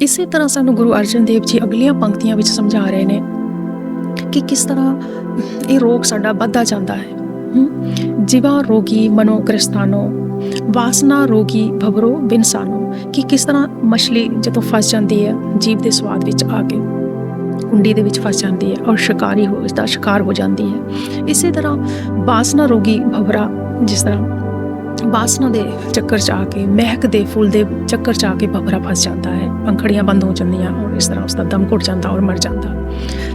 ਇਸੇ ਤਰ੍ਹਾਂ ਸਾਨੂੰ ਗੁਰੂ ਅਰਜਨ ਦੇਵ ਜੀ ਅਗਲੀਆਂ ਪੰਕਤੀਆਂ ਵਿੱਚ ਸਮਝਾ ਰਹੇ ਨੇ ਕਿ ਕਿਸ ਤਰ੍ਹਾਂ ਇਹ ਰੋਗ ਸਾਡਾ ਵੱਧਦਾ ਜਾਂਦਾ ਹੈ। ਜੀਵਾ ਰੋਗੀ ਮਨੋ ਕ੍ਰਿਸਤਾਨੋ ਵਾਸਨਾ ਰੋਗੀ ਭਵਰੋ ਬਿਨਸਾਨੋ, ਕਿ ਕਿਸ ਤਰ੍ਹਾਂ ਮਛਲੀ ਜਦੋਂ ਫਸ ਜਾਂਦੀ ਹੈ ਜੀਵ ਦੇ ਸਵਾਦ ਵਿੱਚ ਆ ਕੇ ਕੁੰਡੀ ਦੇ ਵਿੱਚ ਫਸ ਜਾਂਦੀ ਹੈ ਔਰ ਸ਼ਿਕਾਰੀ ਹੋ ਇਸਦਾ ਸ਼ਿਕਾਰ ਹੋ ਜਾਂਦੀ ਹੈ। ਇਸੇ ਤਰ੍ਹਾਂ ਵਾਸਨਾ ਰੋਗੀ ਭਵਰਾ, ਜਿਸ ਤਰ੍ਹਾਂ ਵਾਸਨਾ ਦੇ ਚੱਕਰ ਚ ਆ ਕੇ, ਮਹਿਕ ਦੇ ਫੁੱਲ ਦੇ ਚੱਕਰ ਚ ਆ ਕੇ ਭਵਰਾ ਫਸ ਜਾਂਦਾ ਹੈ। ਪੰਖੜੀਆਂ ਬੰਦ ਹੋ ਜਾਂਦੀਆਂ ਔਰ ਇਸ ਤਰ੍ਹਾਂ ਉਸਦਾ ਦਮ ਘੁੱਟ ਜਾਂਦਾ ਔਰ ਮਰ ਜਾਂਦਾ।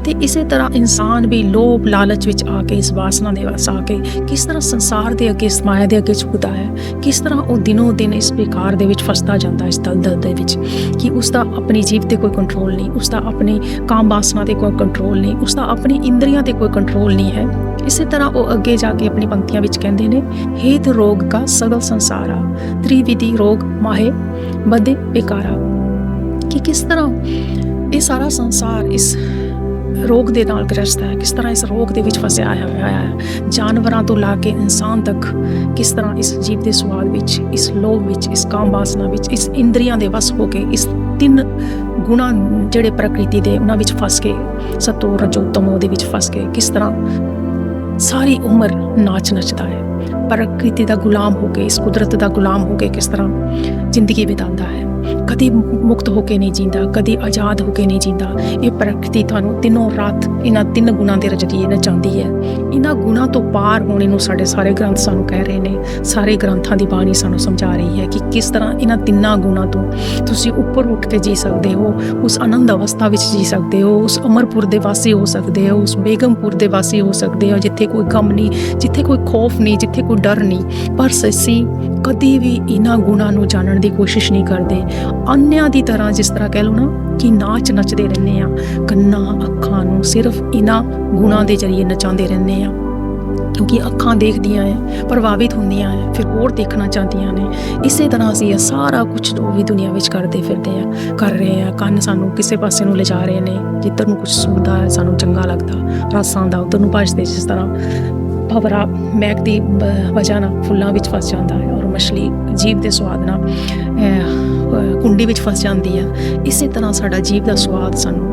ਤੇ ਇਸੇ ਤਰ੍ਹਾਂ ਇਨਸਾਨ ਵੀ ਲੋਭ, ਲਾਲਚ ਵਿੱਚ ਆ ਕੇ ਇਸ ਵਾਸਨਾ ਦੇ ਵਸ ਆ ਕੇ ਕਿਸ ਤਰ੍ਹਾਂ ਸੰਸਾਰ ਦੇ ਅੱਗੇ ਇਸ ਮਾਇਆ ਦੇ ਅੱਗੇ ਝੁਕਦਾ ਹੈ, ਕਿਸ ਤਰ੍ਹਾਂ ਉਹ ਦਿਨੋ ਦਿਨ ਇਸ ਵਿਕਾਰ ਦੇ ਵਿੱਚ ਫਸਦਾ ਜਾਂਦਾ ਇਸ ਦਲਦਲ ਦੇ ਵਿੱਚ ਕਿ ਉਸ ਦਾ ਆਪਣੀ ਜੀਵ ਤੇ ਕੋਈ ਕੰਟਰੋਲ ਨਹੀਂ ਉਸ ਦਾ ਆਪਣੀ ਕਾਮ ਵਾਸਨਾ ਤੇ ਕੋਈ ਕੰਟਰੋਲ ਨਹੀਂ ਉਸ ਦਾ ਆਪਣੀ ਇੰਦਰੀਆਂ ਤੇ ਕੋਈ ਕੰਟਰੋਲ ਨਹੀਂ ਹੈ। ਇਸੇ ਤਰ੍ਹਾਂ ਉਹ ਅੱਗੇ ਜਾ ਕੇ ਆਪਣੀ ਪੰਕਤੀਆਂ ਵਿੱਚ ਕਹਿੰਦੇ ਨੇ, ਹੇਤ ਰੋਗ ਕਾ ਸਗਲ ਸੰਸਾਰਾ, ਤ੍ਰਿਵਿਧੀ ਰੋਗ ਮਾਹੇ ਬਦੇ ਬੇਕਾਰਾ ਕਿ ਕਿਸ ਤਰ੍ਹਾਂ ਇਹ ਸਾਰਾ ਸੰਸਾਰ ਇਸ ਰੋਗ ਦੇ ਨਾਲ ਗ੍ਰਸਤ ਹੈ, ਕਿਸ ਤਰ੍ਹਾਂ ਇਸ ਰੋਗ ਦੇ ਵਿੱਚ ਫਸਿਆ ਹੋਇਆ ਹੈ? ਜਾਨਵਰਾਂ ਤੋਂ ਲਾ ਕੇ ਇਨਸਾਨ ਤੱਕ ਕਿਸ ਤਰ੍ਹਾਂ ਇਸ ਜੀਵ ਦੇ ਸਵਾਦ ਵਿੱਚ, ਇਸ ਲੋਭ ਵਿੱਚ, ਇਸ ਕਾਮ ਵਾਸਨਾ ਵਿੱਚ, ਇਸ ਇੰਦਰੀਆਂ ਦੇ ਵਸ ਹੋ ਕੇ, ਇਸ ਤਿੰਨ ਗੁਣਾ ਜਿਹੜੇ ਪ੍ਰਕਿਰਤੀ ਦੇ ਉਹਨਾਂ ਵਿੱਚ ਫਸ ਕੇ, ਸਤੋ ਰਜੋ ਤਮੋ ਦੇ ਵਿੱਚ ਫਸ ਕੇ, ਕਿਸ ਤਰ੍ਹਾਂ ਸਾਰੀ ਉਮਰ ਨਾਚ ਨੱਚਦਾ ਹੈ? ਪ੍ਰਕਿਰਤੀ ਦਾ ਗੁਲਾਮ ਹੋ ਕੇ, ਇਸ ਕੁਦਰਤ ਦਾ ਗੁਲਾਮ ਹੋ ਕੇ ਕਿਸ ਤਰ੍ਹਾਂ ਜ਼ਿੰਦਗੀ ਬਿਤਾਉਂਦਾ ਹੈ? ਕਦੀ ਮੁਕਤ ਹੋ ਕੇ ਨਹੀਂ ਜੀਂਦਾ, ਕਦੀ ਆਜ਼ਾਦ ਹੋ ਕੇ ਨਹੀਂ ਜੀਂਦਾ। ਇਹ ਪ੍ਰਕਿਰਤੀ ਤੁਹਾਨੂੰ ਦਿਨੋਂ ਰਾਤ ਇਹਨਾਂ ਤਿੰਨ ਗੁਣਾਂ ਦੇ ਰਜਦੀਏ ਚਾਹੁੰਦੀ ਹੈ। ਇਹਨਾਂ ਗੁਣਾਂ ਤੋਂ ਪਾਰ ਹੋਣੇ ਨੂੰ ਸਾਡੇ ਸਾਰੇ ਗ੍ਰੰਥ ਸਾਨੂੰ ਕਹਿ ਰਹੇ ਨੇ। ਸਾਰੇ ਗ੍ਰੰਥਾਂ ਦੀ ਬਾਣੀ ਸਾਨੂੰ ਸਮਝਾ ਰਹੀ ਹੈ ਕਿ ਕਿਸ ਤਰ੍ਹਾਂ ਇਹਨਾਂ ਤਿੰਨਾਂ ਗੁਣਾਂ ਤੋਂ ਤੁਸੀਂ ਉੱਪਰ ਉੱਠ ਕੇ ਜੀ ਸਕਦੇ ਹੋ, ਉਸ ਆਨੰਦ ਅਵਸਥਾ ਵਿੱਚ ਜੀ ਸਕਦੇ ਹੋ, ਉਸ ਅਮਰਪੁਰ ਦੇ ਵਾਸੀ ਹੋ ਸਕਦੇ ਹੋ, ਉਸ ਬੇਗਮਪੁਰ ਦੇ ਵਾਸੀ ਹੋ ਸਕਦੇ ਹੋ, ਜਿੱਥੇ ਕੋਈ ਗਮ ਨਹੀਂ, ਜਿੱਥੇ ਕੋਈ ਖੌਫ ਨਹੀਂ, ਜਿੱਥੇ ਕੋਈ ਡਰ ਨਹੀਂ। ਪਰ ਅਸੀਂ ਕਦੀ ਵੀ ਇਹਨਾਂ ਗੁਣਾਂ ਨੂੰ ਜਾਣਨ ਦੀ ਕੋਸ਼ਿਸ਼ ਨਹੀਂ ਕਰਦੇ। ਅੰਨਿਆਂ ਦੀ ਤਰ੍ਹਾਂ ਜਿਸ ਤਰ੍ਹਾਂ ਕਹਿ ਲਓ ਨਾ ਕਿ ਨਾਚ ਨੱਚਦੇ ਰਹਿੰਦੇ ਆ, ਕੰਨਾਂ, ਅੱਖਾਂ ਨੂੰ ਸਿਰਫ ਇਹਨਾਂ ਗੁਣਾਂ ਦੇ ਜ਼ਰੀਏ ਨਚਾਉਂਦੇ ਰਹਿੰਦੇ ਆ। ਕਿਉਂਕਿ ਅੱਖਾਂ ਦੇਖਦੀਆਂ ਹੈ ਪ੍ਰਭਾਵਿਤ ਹੁੰਦੀਆਂ ਹੈ ਫਿਰ ਹੋਰ ਦੇਖਣਾ ਚਾਹੁੰਦੀਆਂ ਨੇ। ਇਸੇ ਤਰ੍ਹਾਂ ਅਸੀਂ ਇਹ ਸਾਰਾ ਕੁਝ ਜੋ ਵੀ ਦੁਨੀਆ ਵਿੱਚ ਕਰਦੇ ਫਿਰਦੇ ਆ, ਕਰ ਰਹੇ ਆ, ਕੰਨ ਸਾਨੂੰ ਕਿਸੇ ਪਾਸੇ ਨੂੰ ਲਿਜਾ ਰਹੇ ਨੇ, ਜਿੱਧਰ ਨੂੰ ਕੁਝ ਸੁਣਦਾ ਹੈ ਸਾਨੂੰ ਚੰਗਾ ਲੱਗਦਾ, ਰਸਾਂ ਦਾ ਉਧਰ ਨੂੰ ਭਜਦੇ ਜਿਸ ਤਰ੍ਹਾਂ। ਭਵਰਾ ਮਹਿਕ ਦੀ ਵਜ੍ਹਾ ਨਾਲ ਫੁੱਲਾਂ ਵਿੱਚ ਫਸ ਜਾਂਦਾ ਹੈ ਔਰ ਮਛਲੀ ਜੀਵ ਦੇ ਸਵਾਦ ਨਾਲ ਕੁੰਡੀ ਵਿੱਚ ਫਸ ਜਾਂਦੀ ਹੈ। ਇਸੇ ਤਰ੍ਹਾਂ ਸਾਡਾ ਜੀਵ ਦਾ ਸਵਾਦ ਸਾਨੂੰ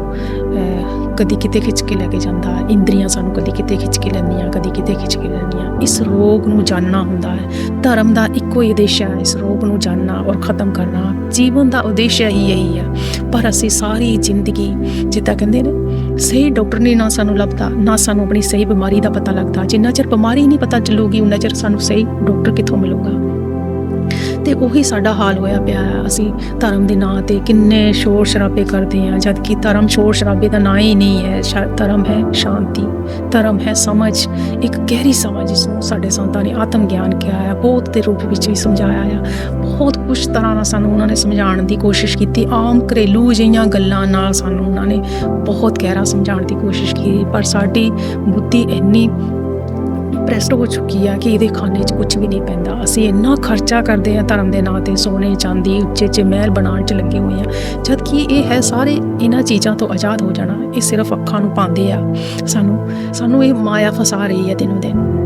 ਕਦੀ ਕਿਤੇ ਖਿੱਚ ਕੇ ਲੈ ਕੇ ਜਾਂਦਾ ਇੰਦਰੀਆਂ ਸਾਨੂੰ ਕਦੀ ਕਿਤੇ ਖਿੱਚ ਕੇ ਲੈਂਦੀਆਂ, ਕਦੀ ਕਿਤੇ ਖਿੱਚ ਕੇ ਲੈਂਦੀਆਂ। ਇਸ ਰੋਗ ਨੂੰ ਜਾਣਨਾ ਹੁੰਦਾ ਹੈ। ਧਰਮ ਦਾ ਇੱਕੋ ਹੀ ਉਦੇਸ਼ ਹੈ, ਇਸ ਰੋਗ ਨੂੰ ਜਾਣਨਾ ਔਰ ਖਤਮ ਕਰਨਾ। ਜੀਵਨ ਦਾ ਉਦੇਸ਼ ਹੀ ਇਹੀ ਹੈ। ਪਰ ਅਸੀਂ ਸਾਰੀ ਜ਼ਿੰਦਗੀ, ਜਿੱਦਾਂ ਕਹਿੰਦੇ ਨੇ, ਸਹੀ ਡਾਕਟਰ ਨਹੀਂ, ਨਾ ਸਾਨੂੰ ਲੱਭਦਾ, ਨਾ ਸਾਨੂੰ ਆਪਣੀ ਸਹੀ ਬਿਮਾਰੀ ਦਾ ਪਤਾ ਲੱਗਦਾ। ਜਿੰਨਾ ਚਿਰ ਬਿਮਾਰੀ ਨਹੀਂ ਪਤਾ ਚੱਲੂਗੀ ਉਨਾ ਚਿਰ ਸਾਨੂੰ ਸਹੀ ਡਾਕਟਰ ਕਿੱਥੋਂ ਮਿਲੂਗਾ? ਤੇ ਉਹੀ ਸਾਡਾ ਹਾਲ ਹੋਇਆ ਪਿਆ ਹੈ। ਅਸੀਂ ਧਰਮ ਦੇ ਨਾਂ ਤੇ ਕਿੰਨੇ ਸ਼ੋਰ ਸ਼ਰਾਬੇ ਕਰਦੇ ਹਾਂ ਜਦ ਕਿ ਧਰਮ ਸ਼ੋਰ ਸ਼ਰਾਬੇ ਦਾ ਨਾਂ ਹੀ ਨਹੀਂ ਹੈ। ਸ਼ਾ- ਧਰਮ ਹੈ ਸ਼ਾਂਤੀ, ਧਰਮ ਹੈ ਸਮਝ। ਇੱਕ ਗਹਿਰੀ ਸਮਝ ਜਿਸ ਨੂੰ ਸਾਡੇ ਸੰਤਾਂ ਨੇ ਆਤਮ ਗਿਆਨ ਕਿਹਾ ਹੈ। ਬਹੁਤ ਦੇ ਰੂਪ ਵਿੱਚ ਵੀ ਸਮਝਾਇਆ ਆ। ਬਹੁਤ ਕੁਝ ਤਰ੍ਹਾਂ ਨਾਲ ਸਾਨੂੰ ਉਹਨਾਂ ਨੇ ਸਮਝਾਉਣ ਦੀ ਕੋਸ਼ਿਸ਼ ਕੀਤੀ। ਆਮ ਘਰੇਲੂ ਜਿਹੀਆਂ ਗੱਲਾਂ ਨਾਲ ਸਾਨੂੰ ਉਹਨਾਂ ਨੇ ਬਹੁਤ ਗਹਿਰਾ ਸਮਝਾਉਣ ਦੀ ਕੋਸ਼ਿਸ਼ ਕੀਤੀ। ਪਰ ਸਾਡੀ ਬੁੱਧੀ ਇੰਨੀ ਪ੍ਰੈਸਟ ਹੋ ਚੁੱਕੀ ਆ ਕਿ ਇਹਦੇ ਖਾਨੇ 'ਚ ਕੁਝ ਵੀ ਨਹੀਂ ਪੈਂਦਾ। ਅਸੀਂ ਇੰਨਾ ਖਰਚਾ ਕਰਦੇ ਹਾਂ ਧਰਮ ਦੇ ਨਾਂ ਤੇ, ਸੋਨੇ, ਚਾਂਦੀ, ਉੱਚੇ ਉੱਚੇ ਮਹਿਲ ਬਣਾਉਣ 'ਚ ਲੱਗੇ ਹੋਏ ਆ। ਜਦ ਕਿ ਇਹ ਹੈ, ਸਾਰੇ ਇਹਨਾਂ ਚੀਜ਼ਾਂ ਤੋਂ ਆਜ਼ਾਦ ਹੋ ਜਾਣਾ, ਇਹ ਸਿਰਫ ਅੱਖਾਂ ਨੂੰ ਪਾਉਂਦੇ ਆ। ਸਾਨੂੰ ਸਾਨੂੰ ਇਹ ਮਾਇਆ ਫਸਾ ਰਹੀ ਹੈ ਦਿਨੋਂ ਦਿਨ।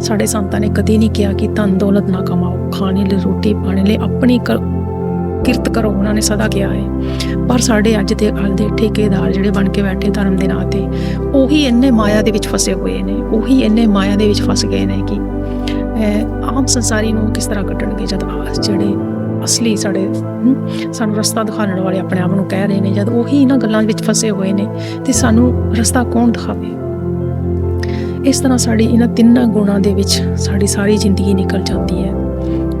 ਸਾਡੇ ਸੰਤਾਂ ਨੇ ਕਦੇ ਨਹੀਂ ਕਿਹਾ ਕਿ ਧਨ ਦੌਲਤ ਨਾ ਕਮਾਓ। ਖਾਣੇ ਲਈ ਰੋਟੀ ਪਾਣੇ ਲਈ, ਆਪਣੀ ਕਰ- ਕਿਰਤ ਕਰੋ, ਉਹਨਾਂ ਨੇ ਸਦਾ ਕਿਹਾ ਹੈ। ਪਰ ਸਾਡੇ ਅੱਜ ਦੇ ਕੱਲ ਦੇ ਠੇਕੇਦਾਰ ਜਿਹੜੇ ਬਣ ਕੇ ਬੈਠੇ ਧਰਮ ਦੇ ਨਾਂ ਤੇ, ਉਹੀ ਇੰਨੇ ਮਾਇਆ ਦੇ ਵਿੱਚ ਫਸੇ ਹੋਏ ਨੇ, ਉਹੀ ਇੰਨੇ ਮਾਇਆ ਦੇ ਵਿੱਚ ਫਸ ਗਏ ਨੇ ਕਿ ਆਮ ਸੰਸਾਰੀ ਨੂੰ ਕਿਸ ਤਰ੍ਹਾਂ ਕੱਢਣਗੇ ਜਦ ਜਿਹੜੇ ਅਸਲੀ ਸਾਡੇ ਸਾਨੂੰ ਰਸਤਾ ਦਿਖਾਉਣ ਵਾਲੇ ਆਪਣੇ ਆਪ ਨੂੰ ਕਹਿ ਰਹੇ ਨੇ, ਜਦ ਉਹੀ ਇਹਨਾਂ ਗੱਲਾਂ ਵਿੱਚ ਫਸੇ ਹੋਏ ਨੇ, ਤੇ ਸਾਨੂੰ ਰਸਤਾ ਕੌਣ ਦਿਖਾਵੇ? ਇਸ ਤਰ੍ਹਾਂ ਸਾਡੀ ਇਹਨਾਂ ਤਿੰਨਾਂ ਗੁਣਾਂ ਦੇ ਵਿੱਚ ਸਾਡੀ ਸਾਰੀ ਜ਼ਿੰਦਗੀ ਨਿਕਲ ਜਾਂਦੀ ਹੈ।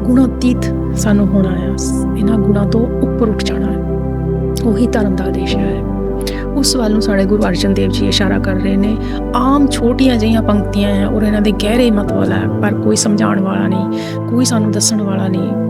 ਗੁਣਾਤੀਤ ਸਾਨੂੰ ਹੋਣਾ ਹੈ ਇਹਨਾਂ ਗੁਣਾਂ ਤੋਂ ਉੱਪਰ ਉੱਠ ਜਾਣਾ ਹੈ। ਉਹੀ ਧਰਮ ਦਾ ਆਦੇਸ਼ ਹੈ। ਉਸ ਵੱਲ ਨੂੰ ਸਾਡੇ ਗੁਰੂ ਅਰਜਨ ਦੇਵ ਜੀ ਇਸ਼ਾਰਾ ਕਰ ਰਹੇ ਨੇ। ਆਮ ਛੋਟੀਆਂ ਜਿਹੀਆਂ ਪੰਕਤੀਆਂ ਹੈ ਔਰ ਇਹਨਾਂ ਦੇ ਗਹਿਰੇ ਮਤਲਬ ਹੈ, ਪਰ ਕੋਈ ਸਮਝਾਉਣ ਵਾਲਾ ਨਹੀਂ, ਕੋਈ ਸਾਨੂੰ ਦੱਸਣ ਵਾਲਾ ਨਹੀਂ।